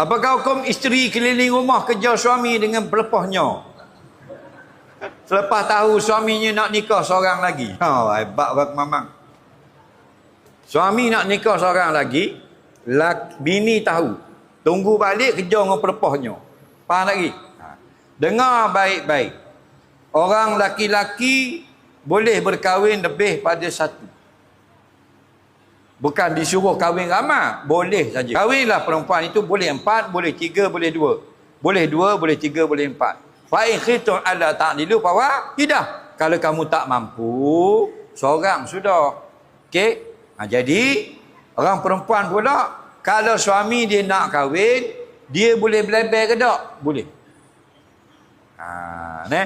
Apakah hukum isteri keliling rumah kerja suami dengan pelepahnya? Selepas tahu suaminya nak nikah seorang lagi. Ha, hebat bak mamang. Suami nak nikah seorang lagi, lak, bini tahu. Tunggu balik kerja dengan pelepahnya. Faham lagi? Ha. Dengar baik-baik. Orang laki-laki boleh berkahwin lebih pada satu. Bukan disuruh kahwin ramai. Boleh saja. Kahwinlah perempuan itu boleh empat, boleh tiga, boleh dua. Boleh dua, boleh tiga, boleh empat. Fa'in khitun ala ta'nilu fawa hidah. Kalau kamu tak mampu, seorang sudah. Okey? Ha, jadi, orang perempuan pula, kalau suami dia nak kahwin, dia boleh beleber ke tak? Boleh. Ha, ne?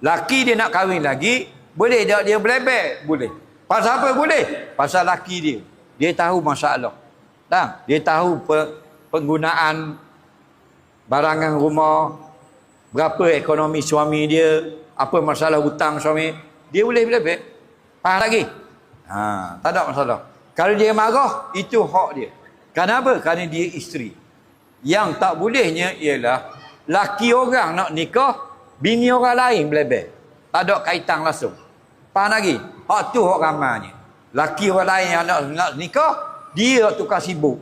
Laki dia nak kahwin lagi, boleh tak dia beleber? Boleh. Pasal apa boleh? Pasal laki dia. Dia tahu masalah. Tak? Dia tahu pe, penggunaan barangan rumah, berapa ekonomi suami dia, apa masalah hutang suami. Dia boleh beleber. Faham lagi? Ha, tak ada masalah. Kalau dia marah, itu hak dia. Kenapa? Kerana dia isteri. Yang tak bolehnya ialah laki orang nak nikah, bini orang lain beleber. Tak ada kaitan langsung. Faham lagi? Hak tu hak ramanya. Laki orang lain yang nak, nak nikah, dia tukar sibuk.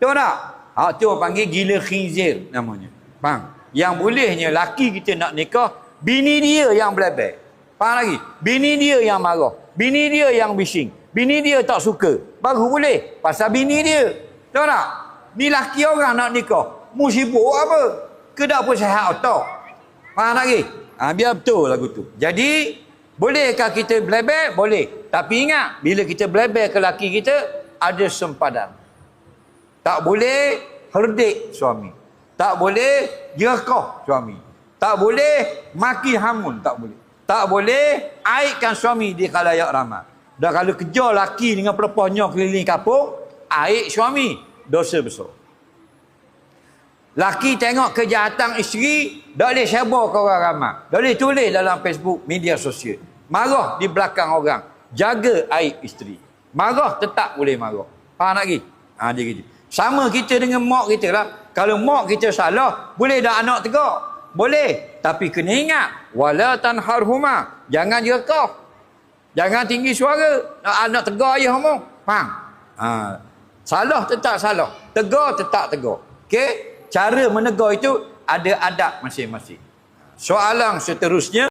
Tahu tak? Hak tu panggil gila khinzir namanya. Faham? Yang bolehnya laki kita nak nikah, bini dia yang beleber. Faham lagi? Bini dia yang marah. Bini dia yang bising. Bini dia tak suka. Baru boleh. Pasal bini dia. Tahu tak? Ni laki orang nak nikah. Mu sibuk apa? Kedak pun sehat otak. Faham lagi? Ha, biar betul lagu tu. Jadi, bolehkah kita beleber? Boleh. Tapi ingat, bila kita beleber ke laki kita, ada sempadan. Tak boleh herdik suami. Tak boleh jerakah suami. Tak boleh maki hamun. Tak boleh. Tak boleh aibkan suami di khalayak ramai. Dan kalau kerja laki dengan perempuannya keliling kapung, aib suami. Dosa besar. Laki tengok kejahatan isteri, tak boleh sebar ke orang ramai. Tak boleh tulis dalam Facebook, media sosial. Marah di belakang orang. Jaga aib isteri. Marah tetap boleh marah. Faham lagi? Ha, dia gitu. Sama kita dengan mak kita lah. Kalau mak kita salah, boleh dah anak tegak? Boleh. Tapi kena ingat, wala tanharhuma. Jangan jerakah. Jangan tinggi suara. Nak anak tegar ayah kamu. Faham? Ha. Salah tetap salah. Tegar tetap tegar. Okey? Cara menegur itu ada adab masing-masing. Soalan seterusnya